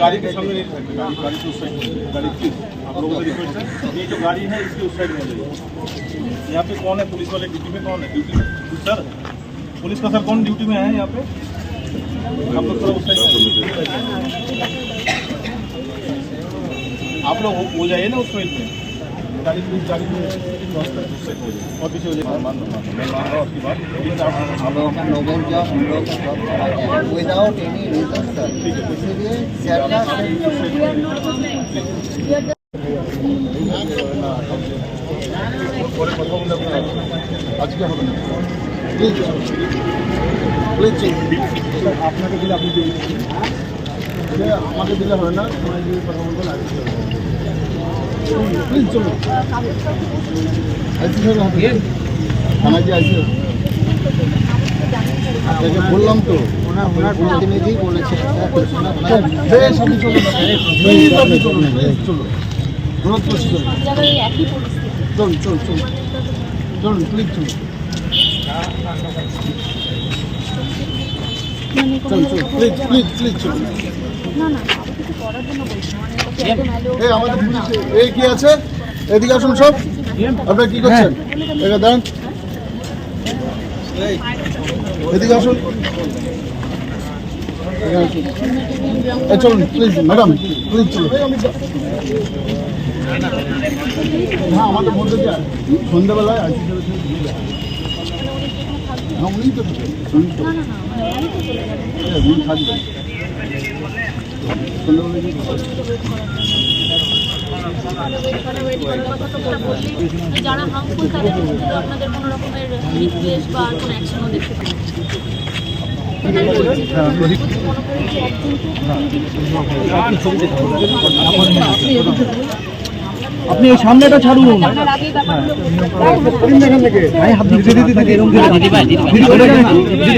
गाड़ी के सामने नहीं गाड़ी की उस साइड गाड़ी की आप लोगों से रिक्वेस्ट है। ये जो गाड़ी है, इसके उस साइड में यहाँ पे कौन है? पुलिस वाले ड्यूटी में कौन है? ड्यूटी में? सर पुलिस का सर कौन ड्यूटी में है यहाँ पे? आप लोग थोड़ा उस साइड आप लोग हो जाइए ना उस साइड में। गाड़ी प्लीज गाड़ी में क्रॉस करके उस साइड हो जाइए और पीछे हो जाइए मान मान लो, मान लो। मैं मान रहा हूँ आपकी बात लेकिन आप हम लोगों का नोबल जॉब हम लोगों का जॉब चला गया विदाउट एनी रीजन सर इसीलिए सर का পরে কথা বলে আপনার আজকে হবে না প্লিজ প্লিজ আপনাকে দিলে আপনি দিয়ে দিচ্ছেন যে আমাকে দিলে হবে না তোমায় দিয়ে কথা বলবো না হাতে থানায় আইসি আপনাকে বললাম তো প্রতিনিধি বলেছে বেশ আপনি চলুন প্লিজ আপনি চলুন চলুন অনুরোধ করছি চলুন চলুন চলুন চলুন চলুন প্লিজ চলুন মানে চলুন চলুন প্লিজ প্লিজ প্লিজ চলুন না না কিছু করার জন্য বলছি এটা এই আমাদের এই কি আছে? এদিকে আসুন সব। আপনারা কি করছেন? এদিকে দাঁড়ান এদিকে আসুন। চলুন প্লিজ ম্যাডাম প্লিজ হ্যাঁ আমাদের মধ্যে সন্ধ্যাবেলায় উনি যারা হার্মফুল তাদের আপনাদের কোনো রকমের বা কোনো অ্যাকশনও দেখতে পাবেন মনে আপনি ওই সামনেটা ছাড়ুন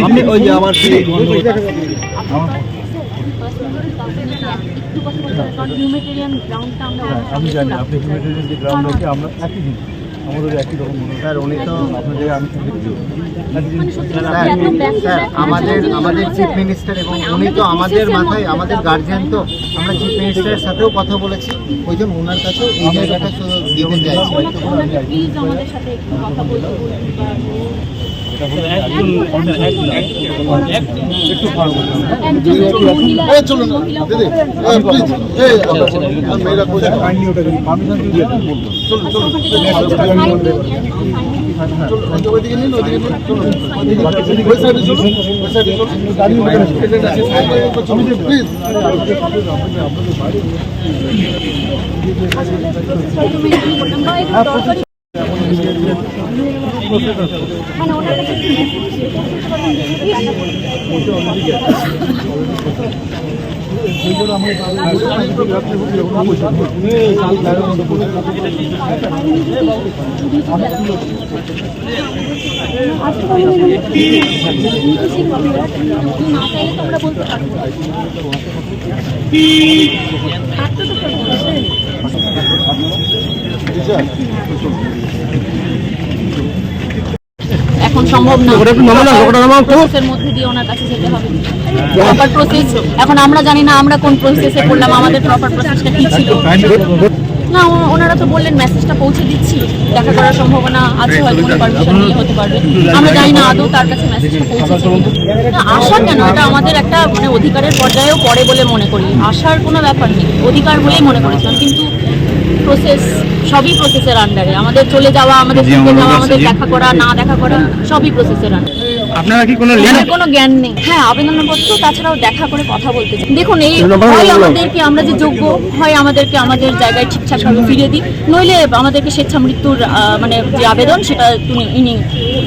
আপনি ওই যে আমার আমি জানি আপনি হিউম্যানিটির যে গ্রাউন্ড আছে আমরা একই জিনিস আমাদের একই রকম মনে হয়। স্যার উনি তো আপনার জায়গায় আমি মানে স্যার, আমাদের আমাদের চিফ মিনিস্টার এবং মানে উনি তো আমাদের মাথায় আমাদের গার্জিয়ান তো। আমরা চিফ মিনিস্টারের সাথেও কথা বলেছি ওই জন্য ওনার কাছেও এই জায়গাটা দিতে চাইছি। প্লিজ আমাদের সাথে বলুন এখন সম্ভব না। প্রসেসের মধ্যে দিয়ে ওনার কাছে যেতে হবে। প্রপার প্রসেস এখন আমরা জানি না আমরা কোন প্রসেসে করলাম আমাদের প্রপার প্রসেসটা কি ছিল। না ওনারা তো বললেন মেসেজটা পৌঁছে দিচ্ছি। দেখা করার সম্ভাবনা আছে হয়তো উনি পারমিশন নিয়ে হতে পারবে। আমরা জানি না আদৌ তার কাছে মেসেজটা পৌঁছেছে। না, আশা কেন? এটা আমাদের একটা মানে অধিকারের পর্যায়েও পড়ে বলে মনে করি। আশার কোনো ব্যাপার নেই। অধিকার বলেই মনে করেছিলাম কিন্তু প্রসেস সবই প্রসেসের আন্ডারে আমাদের চলে যাওয়া আমাদের থেকে যাওয়া আমাদের দেখা করা না দেখা করা সবই প্রসেসের আন্ডারে আপনারা কি কোনো জ্ঞান নেই। হ্যাঁ আবেদনপত্র তাছাড়াও দেখা করে কথা বলতে দেখুন এই হয় আমাদেরকে আমরা যে যোগ্য হয় আমাদেরকে আমাদের জায়গায় ঠিকঠাকভাবে দিই নইলে আমাদেরকে স্বেচ্ছা মৃত্যুর মানে যে আবেদন সেটা তিনি ইনি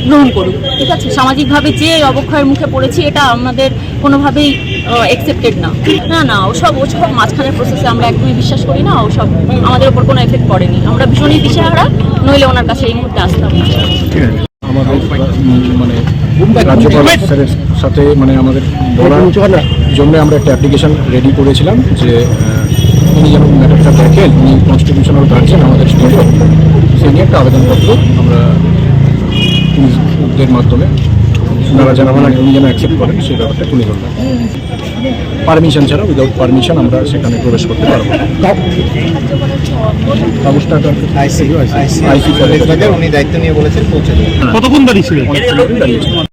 গ্রহণ করুন। ঠিক আছে? সামাজিকভাবে যে অবক্ষয়ের মুখে পড়েছি এটা আমাদের কোনোভাবেই একসেপ্টেড না। না না, ওসব ওসব মাঝখানের প্রসেসে আমরা একদমই বিশ্বাস করি না, ওসব আমাদের উপর কোনো এফেক্ট পড়েনি। আমরা ভীষণই দিশেহারা, নইলে ওনার কাছে এই মুহূর্তে আসতাম। না মানে রাজ্যপাল স্যারের সাথে মানে আমাদের বলার জন্য আমরা একটা অ্যাপ্লিকেশন রেডি করেছিলাম যে উনি যেন ম্যাটারটা দেখেন, উনি কনস্টিটিউশনাল গার্জেন আমাদের স্টেটে সেই নিয়ে একটা আবেদনপত্র আমরা পুলিশদের মাধ্যমে ওনারা যেন আমরা উনি যেন অ্যাকসেপ্ট করেন সেই ব্যাপারটা তুলে ধরলাম পারমিশন ছাড়া উইদাউট পারমিশন আমরা সেখানে প্রবেশ করতে পারব না। কাগজটা আইসি আইসি আইসি উনি দায়িত্ব নিয়ে বলেছেন পৌঁছে কতক্ষণ দাঁড়িয়ে ছিলেন? দাঁড়িয়েছে